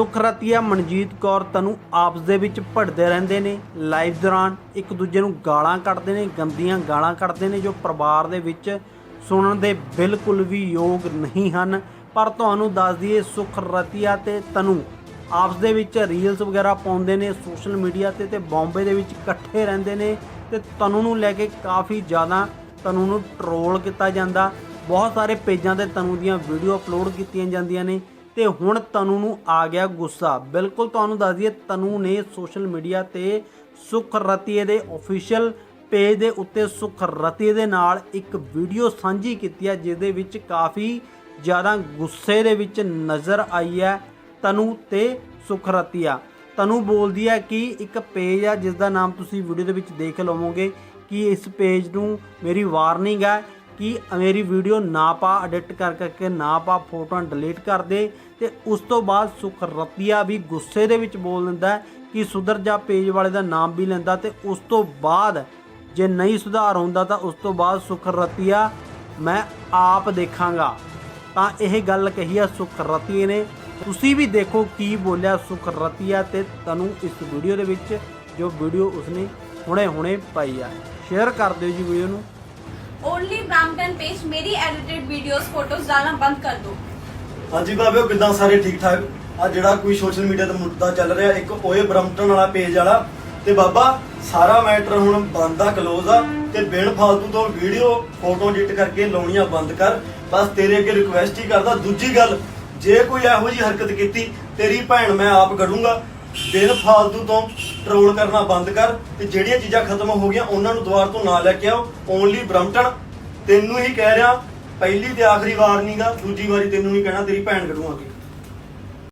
ਸੁਖ ਰਤੀਆ ਮਨਜੀਤ ਕੌਰ, ਤਨੂੰ ਆਪਸ ਦੇ ਵਿੱਚ ਭੜਦੇ ਰਹਿੰਦੇ ਨੇ। ਲਾਈਵ ਦੌਰਾਨ ਇੱਕ ਦੂਜੇ ਨੂੰ ਗਾਲਾਂ ਕੱਢਦੇ ਨੇ, ਗੰਦੀਆਂ ਗਾਲਾਂ ਕੱਢਦੇ ਨੇ, ਜੋ ਪਰਿਵਾਰ ਦੇ ਵਿੱਚ ਸੁਣਨ ਦੇ ਬਿਲਕੁਲ ਵੀ ਯੋਗ ਨਹੀਂ ਹਨ। ਪਰ ਤੁਹਾਨੂੰ ਦੱਸ ਦਈਏ ਸੁਖ ਰਤੀਆ ਤੇ ਤਨੂੰ ਆਪਸ ਦੇ ਵਿੱਚ ਰੀਲਸ ਵਗੈਰਾ ਪਾਉਂਦੇ ਨੇ ਸੋਸ਼ਲ ਮੀਡੀਆ ਤੇ ਤੇ ਬੰਬੇ ਦੇ ਵਿੱਚ ਇਕੱਠੇ ਰਹਿੰਦੇ ਨੇ ਤੇ ਤਨੂ ਨੂੰ ਲੈ ਕੇ ਕਾਫੀ ਜ਼ਿਆਦਾ ਤਨੂੰ ਨੂੰ ਟਰੋਲ ਕੀਤਾ ਜਾਂਦਾ। ਬਹੁਤ ਸਾਰੇ ਪੇਜਾਂ ਤੇ ਤਨੂੰ ਦੀਆਂ ਵੀਡੀਓ ਅਪਲੋਡ ਕੀਤੀਆਂ ਜਾਂਦੀਆਂ ਨੇ। ਤੇ ਹੁਣ ਤਨੂ ਨੂੰ ਆ ਗਿਆ ਗੁੱਸਾ। ਬਿਲਕੁਲ ਤੁਹਾਨੂੰ ਦੱਸ ਦਈਏ, ਤਨੂ ਨੇ ਸੋਸ਼ਲ ਮੀਡੀਆ ਤੇ ਸੁਖ ਰਤੀਏ ਦੇ ਅਫੀਸ਼ੀਅਲ ਪੇਜ ਦੇ ਉੱਤੇ ਸੁਖ ਰਤੀਏ ਦੇ ਨਾਲ ਇੱਕ ਵੀਡੀਓ ਸਾਂਝੀ ਕੀਤੀ ਹੈ ਜਿਸ ਦੇ ਵਿੱਚ ਕਾਫੀ ਜ਼ਿਆਦਾ ਗੁੱਸੇ ਦੇ ਵਿੱਚ ਨਜ਼ਰ ਆਈ ਹੈ ਤਨੂ ਤੇ ਸੁਖ ਰਤੀਆ। ਤਨੂੰ ਬੋਲਦੀ ਹੈ ਕਿ ਇੱਕ ਪੇਜ ਆ ਜਿਸ ਦਾ ਨਾਮ ਤੁਸੀਂ ਵੀਡੀਓ ਦੇ ਵਿੱਚ ਦੇਖ ਲਵੋਗੇ ਕਿ ਇਸ ਪੇਜ ਨੂੰ ਮੇਰੀ ਵਾਰਨਿੰਗ ਹੈ ਕਿ ਮੇਰੀ ਵੀਡੀਓ ਨਾ ਪਾ ਐਡਿਟ ਕਰ ਕਰਕੇ ਨਾ ਪਾ, ਫੋਟੋਆਂ ਡਿਲੀਟ ਕਰ ਦੇ ਤੇ ਉਸ ਤੋਂ ਬਾਅਦ ਸੁਖ ਰਤੀਆ ਵੀ ਗੁੱਸੇ ਦੇ ਵਿੱਚ ਬੋਲ ਦਿੰਦਾ ਕਿ ਸੁਧਰ ਜਾ ਪੇਜ ਵਾਲੇ ਦਾ ਨਾਮ ਵੀ ਲੈਂਦਾ ਤੇ ਉਸ ਤੋਂ ਬਾਅਦ ਜੇ ਨਹੀਂ ਸੁਧਾਰ ਹੁੰਦਾ ਤਾਂ ਉਸ ਤੋਂ ਬਾਅਦ ਸੁਖ ਰਤੀਆ ਮੈਂ ਆਪ ਦੇਖਾਂਗਾ। ਤਾਂ ਇਹ ਗੱਲ ਕਹੀ ਆ ਸੁਖ ਰਤੀਏ ਨੇ। ਤੁਸੀਂ ਵੀ ਦੇਖੋ ਕੀ ਬੋਲਿਆ ਸੁਖ ਰਤੀਆ ਤੇ ਤਨੂੰ ਇਸ ਵੀਡੀਓ ਦੇ ਵਿੱਚ, ਜੋ ਵੀਡੀਓ ਉਸਨੇ ਹੁਣੇ ਹੁਣੇ ਪਾਈ ਆ। ਸ਼ੇਅਰ ਕਰ ਦਿਓ ਜੀ ਵੀਡੀਓ ਨੂੰ। ओनली ब्रामटन पेज मेरी एडिटेड वीडियोस फोटोज डालना बंद कर दो ਹਾਂਜੀ ਬਾਬਿਓ ਕਿਦਾਂ ਸਾਰੇ ਠੀਕ ਠਾਕ ਆ ਜਿਹੜਾ ਕੋਈ ਸੋਸ਼ਲ ਮੀਡੀਆ ਤੇ ਮੁੱਦਾ ਚੱਲ ਰਿਹਾ ਇੱਕ ਓਏ ਬ੍ਰਮਟਨ ਵਾਲਾ ਪੇਜ ਵਾਲਾ ਤੇ ਬਾਬਾ ਸਾਰਾ ਮੈਟਰ ਹੁਣ ਬੰਦ ਆ ਕਲੋਜ਼ ਆ ਤੇ ਬਿਨ ਫਾਲਤੂ ਤੋਂ ਵੀਡੀਓ ਫੋਟੋ ਐਡਿਟ ਕਰਕੇ ਲਾਉਣੀਆਂ ਬੰਦ ਕਰ ਬਸ ਤੇਰੇ ਅੱਗੇ ਰਿਕੁਐਸਟ ਹੀ ਕਰਦਾ ਦੂਜੀ ਗੱਲ ਜੇ ਕੋਈ ਇਹੋ ਜੀ ਹਰਕਤ ਕੀਤੀ ਤੇਰੀ ਭੈਣ ਮੈਂ ਆਪ ਗੜੂੰਗਾ ਬਿਨ ਫਾਲਤੂ ਤੋਂ ਟਰੋਲ ਕਰਨਾ ਬੰਦ ਕਰ ਤੇ ਜਿਹੜੀਆਂ ਚੀਜ਼ਾਂ ਖਤਮ ਹੋ ਗਈਆਂ ਉਹਨਾਂ ਨੂੰ ਦੁਬਾਰ ਤੋਂ ਨਾ ਲੈ ਕੇ ਆਓ। ਓਨਲੀ ਬ੍ਰਮਟਨ ਤੈਨੂੰ ਹੀ ਕਹਿ ਰਿਹਾ, ਪਹਿਲੀ ਤੇ ਆਖਰੀ ਵਾਰ ਨਹੀਂਗਾ ਦੂਜੀ ਵਾਰੀ ਤੈਨੂੰ ਨਹੀਂ ਕਹਿਣਾ, ਤੇਰੀ ਭੈਣ ਗੜੂੰਗਾ